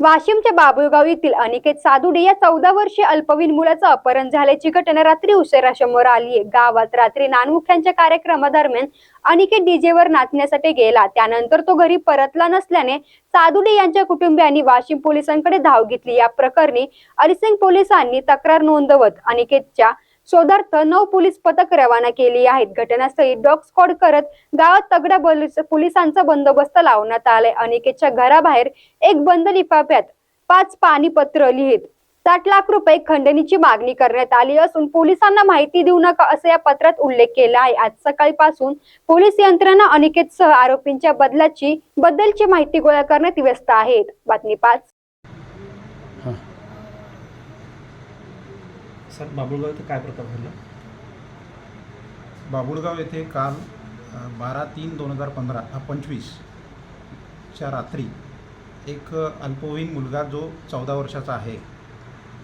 वाशिमच्या बाबुळगाव येथील अनिकेत सादुडे या चौदा वर्षीय अल्पवयीन मुलाचं अपहरण झाल्याची घटना रात्री उशिरा समोर आली आहे. गावात रात्री नानमुख्यांच्या कार्यक्रमादरम्यान अनिकेत डीजेवर नाचण्यासाठी गेला. त्यानंतर तो घरी परतला नसल्याने सादुडे यांच्या कुटुंबियांनी वाशिम पोलिसांकडे धाव घेतली. या प्रकरणी अरिसिंग पोलिसांनी तक्रार नोंदवत अनिकेतच्या शोधार्थ नऊ पोलीस पथक रवाना केली आहेत. घटनास्थळी डॉग स्क्वॉड करत गावात तगडा पोलिसांचा बंदोबस्त लावण्यात आलाय. अनिकेतच्या घराबाहेर एक बंद लिफाफ्यात पाच पाणीपत्र लिहित साठ लाख रुपये खंडणीची मागणी करण्यात आली असून पोलिसांना माहिती देऊ नका असं या पत्रात उल्लेख केला आहे. आज सकाळपासून पोलीस यंत्रणा अनिकेतसह आरोपींच्या बदलाची बद्दलची माहिती गोळा करण्यात व्यस्त आहेत. बातमी पाच सर बाबुळगाव इथे काय प्रकार घडला? बाबुळगाव येथे काल बारा तीन दोन हजार पंधरा पंचवीसच्या रात्री एक अल्पवयीन मुलगा जो चौदा वर्षाचा आहे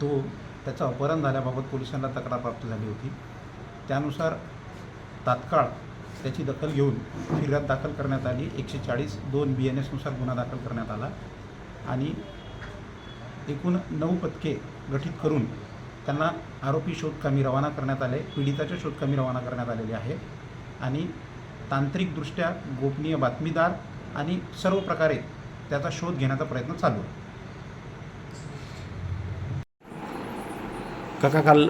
तो त्याचं अपहरण झाल्याबाबत पोलिसांना तक्रार प्राप्त झाली होती. त्यानुसार तात्काळ त्याची दखल घेऊन फिर्याद दाखल करण्यात आली. एकशे चाळीस दोन बी एन एसनुसार गुन्हा दाखल करण्यात आला आणि एकूण नऊ पथके गठीत करून त्यांना आरोपी शोधकामी रवाना करण्यात आले पीडिताच्या शोधकामी रवाना करण्यात आलेले आहे. आणि तांत्रिकदृष्ट्या गोपनीय बातमीदार आणि सर्व प्रकारे त्याचा शोध घेण्याचा प्रयत्न चालू आहे. काका काल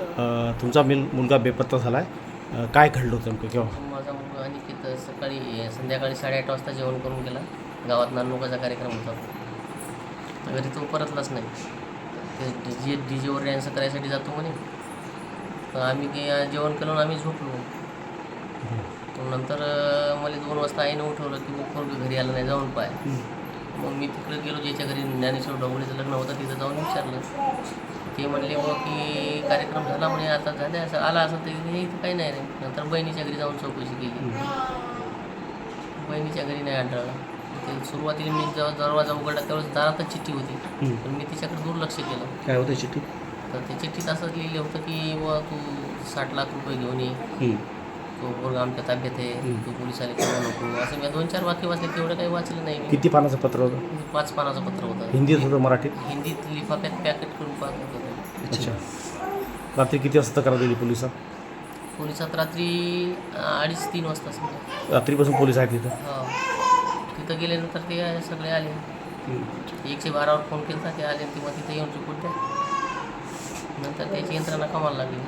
तुमचा मिल मुलगा बेपत्ता झाला आहे काय घडलं होतं नेमकं केव्हा? माझा मुलगा अनिकेत सकाळी संध्याकाळी साडेआठ वाजता जेवण करून गेला. गावात नानमुखाचा कार्यक्रम होता. घरी तो परतलाच नाही. ते डी जे डी जेवर डान्स करायसाठी जातो म्हणे. तर आम्ही ते जेवण केलं आम्ही झोपलो. नंतर मला दोन वाजता आईनं उठवलं की मग पोरगं घरी आलं नाही जाऊन पाय. मग मी तिकडे गेलो ज्याच्या घरी ज्ञानेश्वर डोंगरेचं लग्न होतं तिथं जाऊन विचारलं. ते म्हणले मग की कार्यक्रम झाला म्हणे आता झाले असं. आला असं ते इथं काही नाही रे. नंतर बहिणीच्या घरी जाऊन चौकशी केली. बहिणीच्या घरी नाही आढळलं. ते सुरुवातीला मी जेव्हा दरवाजा उघडला त्यावेळेस दारातच चिठ्ठी होती. पण मी तिच्याकडे दुर्लक्ष केलं. काय होतं चिठ्ठी? तर त्या चिठ्ठीत असं लिहिलं होतं की बुवा तू साठ लाख रुपये घेऊन ये. हं. तो पोरगा आमच्या ताब्यात आहे. तू पोलिसाला करू नको. असं मी दोन चार वाक्य वाचले तेवढं काही वाचलं नाही मी. किती पानाचं पत्र होतं? पाच पानाचं पत्र होतं. हिंदीत होतं मराठीत? हिंदीत लिफाफ्यात पॅकेट करून पाहत होतं अच्छा. रात्री किती वाजता तक्रार दिली पोलिसात? पोलिसात रात्री अं, अडीच तीन वाजता समजा. रात्रीपासून पोलीस आहेत तिथं हो. तिथं गेल्यानंतर ते सगळे आले. एकशे बारावर फोन केला ते आले ते मग तिथे येऊन चुकून द्या नंतर त्याची यंत्रणा कामाला लागली.